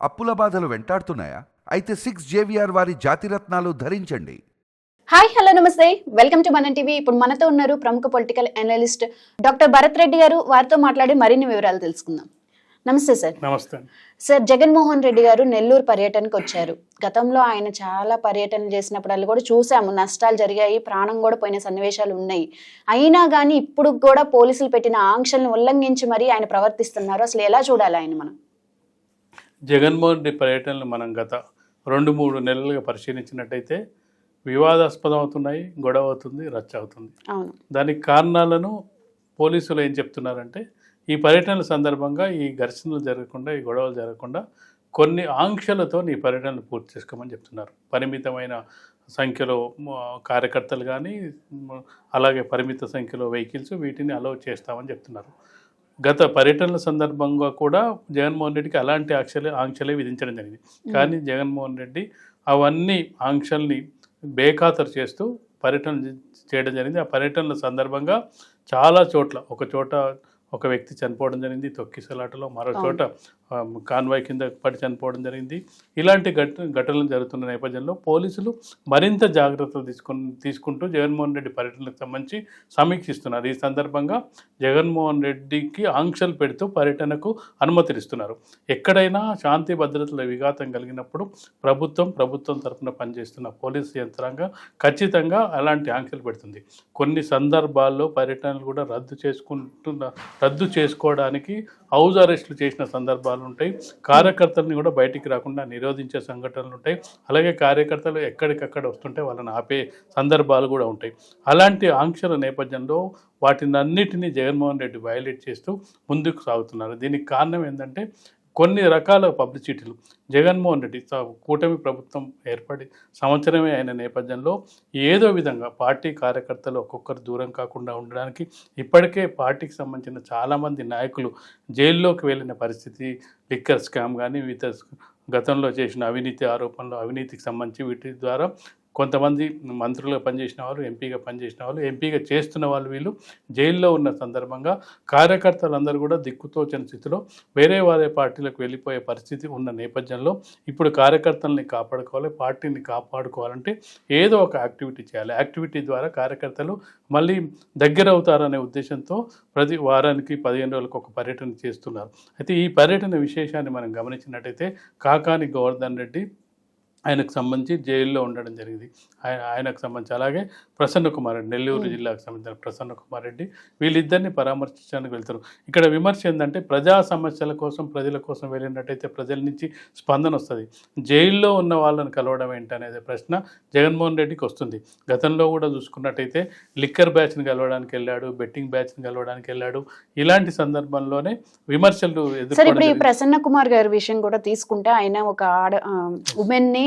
అప్పుల బాధలు వెంటాడుతున్నాయా? అయితే సిక్స్ జేవిఆర్ వారి జాతిరత్నాలు ధరించండి. హాయ్ హలో నమస్తే. వెల్కమ్ టు మన టీవీ. ఇప్పుడు మనతో ఉన్నారు ప్రముఖ political analyst doctor Bharat Reddy garu. వారితో మాట్లాడి మరిన్ని వివరాలు తెలుసుకుందాం. నమస్తే సార్. నమస్తే. సార్ జగన్మోహన్ రెడ్డి గారు నెల్లూరు పర్యటనకు వచ్చారు. గతంలో ఆయన చాలా పర్యటన చేసినప్పుడు కూడా చూసాము. నష్టాలు జరిగాయి ప్రాణం కూడా పోయిన సన్నివేశాలు ఉన్నాయి. అయినా కానీ ఇప్పుడు కూడా పోలీసులు పెట్టిన ఆంక్షల్ని ఉల్లంఘించి మరీ ఆయన ప్రవర్తిస్తున్నారు. అసలు ఎలా చూడాలి ఆయన మనం? జగన్మోహన్ రెడ్డి పర్యటనలు మనం గత రెండు మూడు నెలలుగా పరిశీలించినట్టయితే వివాదాస్పదం అవుతున్నాయి గొడవ అవుతుంది రచ్చ అవుతుంది దానికి కారణాలను పోలీసులు ఏం చెప్తున్నారంటే ఈ పర్యటనల సందర్భంగా ఈ ఘర్షణలు జరగకుండా ఈ గొడవలు జరగకుండా కొన్ని ఆంక్షలతో నీ పర్యటనలు పూర్తి చేసుకోమని చెప్తున్నారు. పరిమితమైన సంఖ్యలో కార్యకర్తలు కానీ అలాగే పరిమిత సంఖ్యలో వెహికల్స్ వీటిని అలౌ చేస్తామని చెప్తున్నారు. గత పర్యటనల సందర్భంగా కూడా జగన్మోహన్ రెడ్డికి అలాంటి ఆంక్షలే ఆంక్షలే విధించడం జరిగింది. కానీ జగన్మోహన్ రెడ్డి అవన్నీ ఆంక్షల్ని బేఖాతరు చేస్తూ పర్యటన చేయడం జరిగింది. ఆ పర్యటనల సందర్భంగా చాలా చోట్ల ఒక చోట ఒక వ్యక్తి చనిపోవడం జరిగింది తొక్కిసలాటలో మరో చోట కాన్వాయ్ కింద పడి చనిపోవడం జరిగింది. ఇలాంటి ఘట ఘటనలు జరుగుతున్న నేపథ్యంలో పోలీసులు మరింత జాగ్రత్తలు తీసుకుని తీసుకుంటూ జగన్మోహన్ రెడ్డి పర్యటనకు సంబంధించి సమీక్షిస్తున్నారు. ఈ సందర్భంగా జగన్మోహన్ రెడ్డికి ఆంక్షలు పెడుతూ పర్యటనకు అనుమతినిస్తున్నారు. ఎక్కడైనా శాంతి భద్రతల విఘాతం కలిగినప్పుడు ప్రభుత్వం ప్రభుత్వం తరఫున పనిచేస్తున్న పోలీసు యంత్రాంగం ఖచ్చితంగా అలాంటి ఆంక్షలు పెడుతుంది. కొన్ని సందర్భాల్లో పర్యటనలు కూడా రద్దు చేసుకుంటున్న రద్దు చేసుకోవడానికి హౌజ్ అరెస్టులు చేసిన సందర్భాలు ఉంటాయి. కార్యకర్తలని కూడా బయటికి రాకుండా నిరోధించే సంఘటనలు ఉంటాయి. అలాగే కార్యకర్తలు ఎక్కడికక్కడ వస్తుంటే వాళ్ళని ఆపే సందర్భాలు కూడా ఉంటాయి. అలాంటి ఆంక్షల నేపథ్యంలో వాటినన్నిటినీ జగన్మోహన్ రెడ్డి వయలేట్ చేస్తూ ముందుకు సాగుతున్నారు. దీనికి కారణం ఏంటంటే కొన్ని రకాల పబ్లిసిటీలు. జగన్మోహన్ రెడ్డి కూటమి ప్రభుత్వం ఏర్పడి సంవత్సరమే అయిన నేపథ్యంలో ఏదో విధంగా పార్టీ కార్యకర్తలు ఒక్కొక్కరు దూరం కాకుండా ఉండడానికి ఇప్పటికే పార్టీకి సంబంధించిన చాలామంది నాయకులు జైల్లోకి వెళ్ళిన పరిస్థితి లిక్కర్ స్కామ్ కానీ వివిధ గతంలో చేసిన అవినీతి ఆరోపణలు అవినీతికి సంబంధించి వీటి ద్వారా కొంతమంది మంత్రులుగా పనిచేసిన వాళ్ళు ఎంపీగా పనిచేసిన వాళ్ళు ఎంపీగా చేస్తున్న వాళ్ళు వీళ్ళు జైల్లో ఉన్న సందర్భంగా కార్యకర్తలందరూ కూడా దిక్కుతోచని స్థితిలో వేరే వారే పార్టీలకు వెళ్ళిపోయే పరిస్థితి ఉన్న నేపథ్యంలో ఇప్పుడు కార్యకర్తల్ని కాపాడుకోవాలి పార్టీని కాపాడుకోవాలంటే ఏదో ఒక యాక్టివిటీ చేయాలి. యాక్టివిటీ ద్వారా కార్యకర్తలు మళ్ళీ దగ్గర అవుతారనే ఉద్దేశంతో ప్రతి వారానికి పదిహేను రోజులకు ఒక పర్యటన చేస్తున్నారు. అయితే ఈ పర్యటన విశేషాన్ని మనం గమనించినట్టయితే కాకాని గోవర్ధన్ రెడ్డి ఆయనకు సంబంధించి జైల్లో ఉండడం జరిగింది. ఆయన ఆయనకు సంబంధించి. అలాగే ప్రసన్న కుమార్ రెడ్డి నెల్లూరు జిల్లాకు సంబంధించిన ప్రసన్న కుమార్ రెడ్డి వీళ్ళిద్దరిని పరామర్శించడానికి వెళ్తారు ఇక్కడ విమర్శ ఏంటంటే ప్రజా సమస్యల కోసం ప్రజల కోసం వెళ్ళినట్టయితే ప్రజల నుంచి స్పందన వస్తుంది. జైల్లో ఉన్న వాళ్ళని కలవడం ఏంటనేది ప్రశ్న జగన్మోహన్ రెడ్డికి వస్తుంది. గతంలో కూడా చూసుకున్నట్టయితే లిక్కర్ బ్యాచ్ని కలవడానికి వెళ్ళాడు బెట్టింగ్ బ్యాచ్ని కలవడానికి వెళ్ళాడు. ఇలాంటి సందర్భంలోనే విమర్శలు జరిగింది. ప్రసన్న కుమార్ గారి విషయం కూడా తీసుకుంటే ఆయన ఒక ఆడ ఉమెన్ని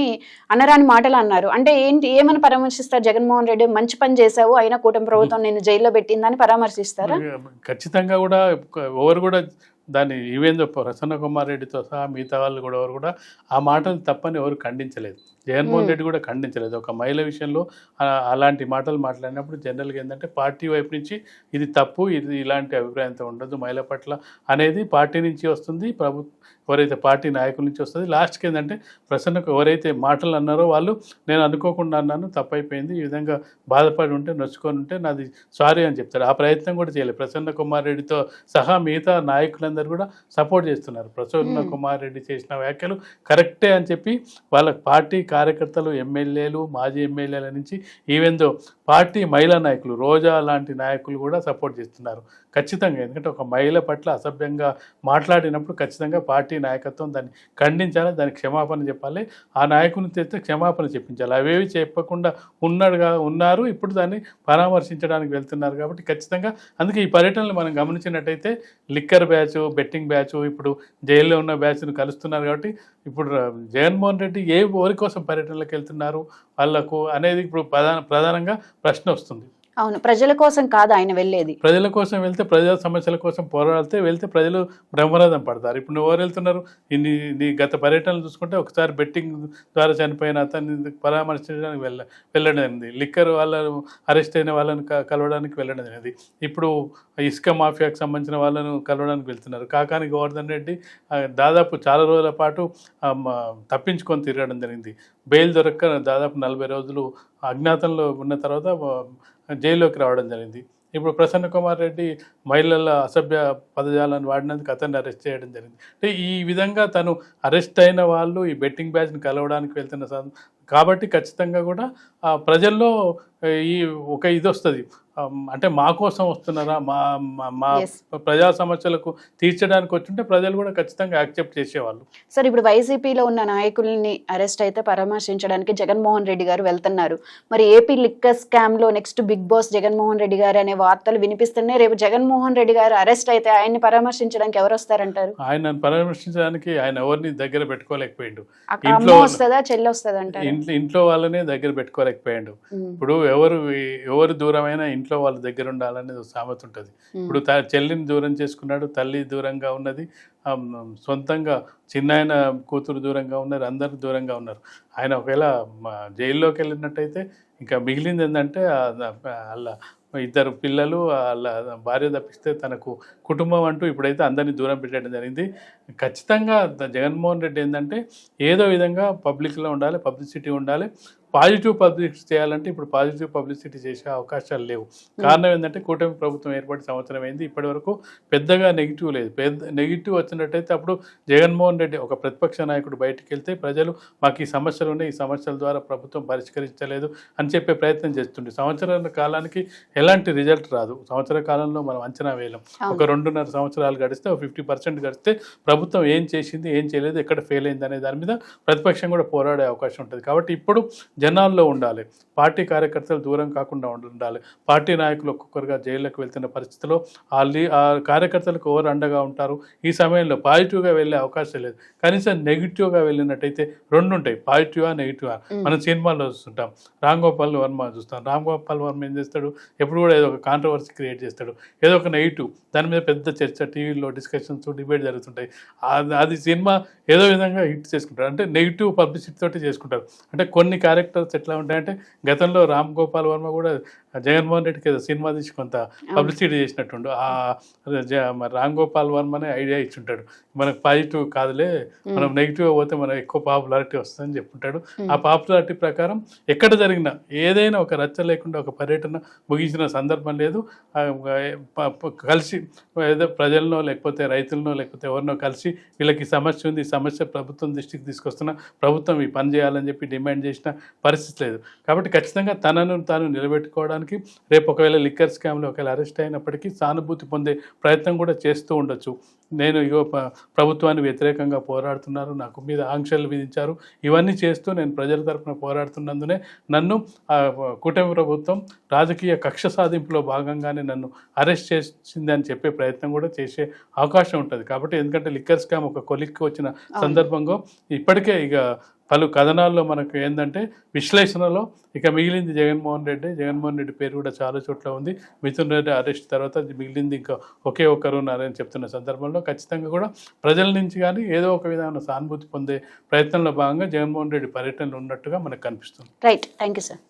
అనరాని మాటలు అన్నారు. అంటే ఏంటి ఏమని పరామర్శిస్తారు జగన్మోహన్ రెడ్డి? మంచి పని చేశావు అయినా కూటమి ప్రభుత్వం నేను జైల్లో పెట్టిందని పరామర్శిస్తారా? ఖచ్చితంగా కూడా ఎవరు కూడా దాన్ని ఈవేందో ప్రసన్న కుమార్ రెడ్డితో సహా మిగతా వాళ్ళు కూడా ఎవరు కూడా ఆ మాటలు తప్పని ఎవరు ఖండించలేదు. జగన్మోహన్. రెడ్డి కూడా ఖండించలేదు. ఒక మహిళ విషయంలో అలాంటి మాటలు మాట్లాడినప్పుడు జనరల్గా ఏంటంటే పార్టీ వైపు నుంచి ఇది తప్పు ఇది ఇలాంటి అభిప్రాయంతో ఉండదు మహిళ పట్ల అనేది పార్టీ నుంచి వస్తుంది ప్రభు ఎవరైతే పార్టీ నాయకుల నుంచి వస్తుంది. లాస్ట్కి ఏంటంటే ప్రసన్నకు ఎవరైతే మాటలు అన్నారో వాళ్ళు నేను అనుకోకుండా అన్నాను తప్పైపోయింది ఈ విధంగా బాధపడి ఉంటే నొచ్చుకొని ఉంటే నాది సారీ అని చెప్తారు. ఆ ప్రయత్నం కూడా చేయలేదు. ప్రసన్న కుమార్ రెడ్డితో సహా మిగతా నాయకులందరూ కూడా సపోర్ట్ చేస్తున్నారు. ప్రసన్న. కుమార్ రెడ్డి చేసిన వ్యాఖ్యలు కరెక్టే అని చెప్పి వాళ్ళ పార్టీ కార్యకర్తలు ఎమ్మెల్యేలు మాజీ ఎమ్మెల్యేల నుంచి ఈవెందో పార్టీ మహిళా నాయకులు రోజా లాంటి నాయకులు కూడా సపోర్ట్ చేస్తున్నారు. ఖచ్చితంగా. ఎందుకంటే ఒక మహిళ పట్ల అసభ్యంగా మాట్లాడినప్పుడు ఖచ్చితంగా పార్టీ నాయకత్వం దాన్ని ఖండించాలి దానికి క్షమాపణ చెప్పాలి. ఆ నాయకుని తెస్తే క్షమాపణ చెప్పించాలి. అవేవి చెప్పకుండా ఉన్నాడుగా ఉన్నారు ఇప్పుడు దాన్ని పరామర్శించడానికి వెళ్తున్నారు కాబట్టి ఖచ్చితంగా అందుకే ఈ పర్యటనలు మనం గమనించినట్టయితే లిక్కర్ బ్యాచ్ బెట్టింగ్ బ్యాచ్ ఇప్పుడు జైల్లో ఉన్న బ్యాచ్ను కలుస్తున్నారు కాబట్టి ఇప్పుడు జగన్మోహన్ రెడ్డి ఏ ఓరి కోసం పర్యటనలకు వెళ్తున్నారు? వాళ్ళకు అనేది ఇప్పుడు ప్రధాన ప్రధానంగా ప్రశ్న వస్తుంది. అవును ప్రజల కోసం కాదు ఆయన వెళ్ళేది. ప్రజల కోసం వెళ్తే ప్రజా సమస్యల కోసం పోరాడితే వెళ్తే ప్రజలు బ్రహ్మరథం పడతారు. ఇప్పుడు నువ్వు ఎవరు వెళ్తున్నారు? ఇన్ని నీ గత పర్యటనలు చూసుకుంటే ఒకసారి బెట్టింగ్ ద్వారా చనిపోయిన అతన్ని పరామర్శించడానికి వెళ్ళ వెళ్ళడం జరిగింది లిక్కర్ వాళ్ళను అరెస్ట్ అయిన వాళ్ళని కలవడానికి వెళ్ళడం జరిగింది ఇప్పుడు ఇసుక మాఫియాకు సంబంధించిన వాళ్ళను కలవడానికి వెళ్తున్నారు. కాకాని గోవర్ధన్ రెడ్డి దాదాపు చాలా రోజుల పాటు తప్పించుకొని తిరగడం జరిగింది. బెయిల్ దొరక్క దాదాపు నలభై రోజులు అజ్ఞాతంలో ఉన్న తర్వాత జైల్లోకి రావడం జరిగింది. ఇప్పుడు ప్రసన్న కుమార్ రెడ్డి మహిళల అసభ్య పదజాలను వాడినందుకు అతన్ని అరెస్ట్ చేయడం జరిగింది. అంటే ఈ విధంగా తను అరెస్ట్ అయిన వాళ్ళు ఈ బెట్టింగ్ బ్యాచ్ని కలవడానికి వెళ్తున్న కాబట్టి ఖచ్చితంగా కూడా ప్రజల్లో ఈ ఒక ఇది వస్తుంది. అంటే మా కోసం వస్తున్నారా? మా మా-. ప్రజా సమస్యలకు తీర్చడానికి వచ్చుంటే ప్రజలు కూడా ఖచ్చితంగా యాక్సెప్ట్ చేసేవాళ్ళు. సార్ ఇప్పుడు వైసీపీలో ఉన్న నాయకుల్ని అరెస్ట్ అయితే పరామర్శించడానికి జగన్మోహన్ రెడ్డి గారు వెళ్తున్నారు. మరి ఏపీ లిక్కర్ స్కామ్లో next big boss Jaganmohan Reddy garu అనే వార్తలు వినిపిస్తున్నాయి. రేపు జగన్మోహన్ రెడ్డి గారు అరెస్ట్ అయితే ఆయన్ని పరామర్శించడానికి ఎవరు వస్తారంటారు? ఆయన పరామర్శించడానికి ఆయన ఎవరిని దగ్గర పెట్టుకోలేకపోయిండు. ఇంట్లో వస్తుందా చెల్లి వస్తుందా అంటారు ఇంట్లో వాళ్ళనే దగ్గర పెట్టుకోలేకపోయాడు. ఇప్పుడు ఎవరు ఎవరు దూరమైనా ఇంట్లో వాళ్ళ దగ్గర ఉండాలనేది ఒక సామెత ఉంటుంది. ఇప్పుడు చెల్లిని దూరం చేసుకున్నాడు తల్లి దూరంగా ఉన్నది సొంతంగా చిన్నాయన కూతురు దూరంగా ఉన్నారు అందరు దూరంగా ఉన్నారు. ఆయన ఒకవేళ జైల్లోకి వెళ్ళినట్టయితే ఇంకా మిగిలింది ఏంటంటే వాళ్ళ ఇద్దరు పిల్లలు వాళ్ళ భార్య తప్పిస్తే తనకు కుటుంబం అంటూ ఇప్పుడైతే అందరినీ దూరం పెట్టడం జరిగింది. ఖచ్చితంగా జగన్మోహన్ రెడ్డి ఏంటంటే ఏదో విధంగా పబ్లిక్లో ఉండాలి పబ్లిసిటీ ఉండాలి పాజిటివ్ పబ్లిసిటీ చేయాలంటే ఇప్పుడు పాజిటివ్ పబ్లిసిటీ చేసే అవకాశాలు లేవు. కారణం ఏంటంటే కూటమి ప్రభుత్వం ఏర్పడి సంవత్సరం అయింది. ఇప్పటి వరకు పెద్దగా నెగిటివ్ లేదు. పెద్ద నెగిటివ్ వచ్చినట్టయితే అప్పుడు జగన్మోహన్ రెడ్డి ఒక ప్రతిపక్ష నాయకుడు బయటికి వెళ్తే ప్రజలు మాకు ఈ సమస్యలు ఉన్నాయి ఈ సమస్యల ద్వారా ప్రభుత్వం పరిష్కరించలేదు అని చెప్పే ప్రయత్నం చేస్తుండే. సంవత్సరాల కాలానికి ఎలాంటి రిజల్ట్ రాదు. సంవత్సర కాలంలో మనం అంచనా వేయలేం. ఒక రెండున్నర సంవత్సరాలు గడిస్తే ఒక ఫిఫ్టీ పర్సెంట్ గడిస్తే ప్రభుత్వం ఏం చేసింది ఏం చేయలేదు ఎక్కడ ఫెయిల్ అయింది అనే దాని మీద ప్రతిపక్షం కూడా పోరాడే అవకాశం ఉంటుంది. కాబట్టి ఇప్పుడు జనాల్లో ఉండాలి. పార్టీ కార్యకర్తలు దూరం కాకుండా ఉండ- ఉండాలి. పార్టీ నాయకులు ఒక్కొక్కరుగా జైల్లోకి వెళ్తున్న పరిస్థితిలో ఆ లీ ఆ కార్యకర్తలకు ఎవరు అండగా ఉంటారు? ఈ సమయంలో పాజిటివ్గా వెళ్ళే అవకాశం లేదు. కనీసం నెగిటివ్గా వెళ్ళినట్టయితే రెండు ఉంటాయి. పాజిటివా నెగిటివా మనం సినిమాల్లో చూస్తుంటాం. రామ్ గోపాల్ వర్మ చూస్తాం. రామ్ గోపాల్ వర్మ ఏం చేస్తాడు? ఎప్పుడు కూడా ఏదో ఒక కాంట్రవర్సీ క్రియేట్ చేస్తాడు. ఏదో ఒక నెగిటివ్. దాని మీద పెద్ద చర్చ టీవీలో డిస్కషన్స్ డిబేట్ జరుగుతుంటాయి. అది అది సినిమా ఏదో విధంగా హిట్ చేసుకుంటారు. అంటే నెగిటివ్ పబ్లిసిటీ తోటి చేసుకుంటారు. అంటే కొన్ని క్యారెక్టర్స్ ఎట్లా ఉంటాయంటే గతంలో రామ్ గోపాల్ వర్మ కూడా జగన్మోహన్ రెడ్డికి ఏదో సినిమా తీసి కొంత పబ్లిసిటీ చేసినట్టుండు. ఆ రామ్ గోపాల్ వర్మనే ఐడియా ఇచ్చుంటాడు. మనకు పాజిటివ్ కాదులే మనం నెగిటివ్ పోతే మనకు ఎక్కువ పాపులారిటీ వస్తుందని చెప్పుంటాడు. ఆ పాపులారిటీ ప్రకారం ఎక్కడ జరిగినా ఏదైనా ఒక రచ్చ లేకుండా ఒక పర్యటన ముగించిన సందర్భం లేదు. కలిసి ఏదో ప్రజలనో లేకపోతే రైతులనో లేకపోతే ఎవరినో కలిసి వీళ్ళకి సమస్య ఉంది ఈ సమస్య ప్రభుత్వం దృష్టికి తీసుకొస్తున్నా ప్రభుత్వం ఈ పని చేయాలని చెప్పి డిమాండ్ చేసిన పరిస్థితి లేదు. కాబట్టి ఖచ్చితంగా తనను తాను నిలబెట్టుకోవడానికి రేపు ఒకవేళ లిక్కర్ స్కామ్లో ఒకవేళ అరెస్ట్ అయినప్పటికీ సానుభూతి పొందే ప్రయత్నం కూడా చేస్తూ ఉండొచ్చు. నేను ఇగో ప- ప్రభుత్వానికి వ్యతిరేకంగా పోరాడుతున్నారు నాకు మీద ఆంక్షలు విధించారు. ఇవన్నీ చేస్తూ నేను ప్రజల తరపున పోరాడుతున్నందునే నన్ను ఆ, కూటమి ప్రభుత్వం రాజకీయ కక్ష సాధింపులో భాగంగానే నన్ను అరెస్ట్ చేసింది అని చెప్పే ప్రయత్నం కూడా చేసే అవకాశం ఉంటుంది. కాబట్టి ఎందుకంటే లిక్కర్ స్కామ్ ఒక కొలిక్కి వచ్చిన సందర్భంగా ఇప్పటికే ఇక పలు కథనాల్లో మనకు ఏంటంటే విశ్లేషణలో ఇక మిగిలింది జగన్మోహన్ రెడ్డి. జగన్మోహన్ రెడ్డి పేరు కూడా చాలా చోట్ల ఉంది. మిథున్ రెడ్డి అరెస్ట్ తర్వాత మిగిలింది ఇంకా ఒకే ఒక్కరు ఉన్నారని చెప్తున్న సందర్భంలో ఖచ్చితంగా కూడా ప్రజల నుంచి కానీ ఏదో ఒక విధమైన సానుభూతి పొందే ప్రయత్నంలో భాగంగా జగన్మోహన్ రెడ్డి పర్యటనలు ఉన్నట్టుగా మనకు కనిపిస్తుంది. Right thank you sir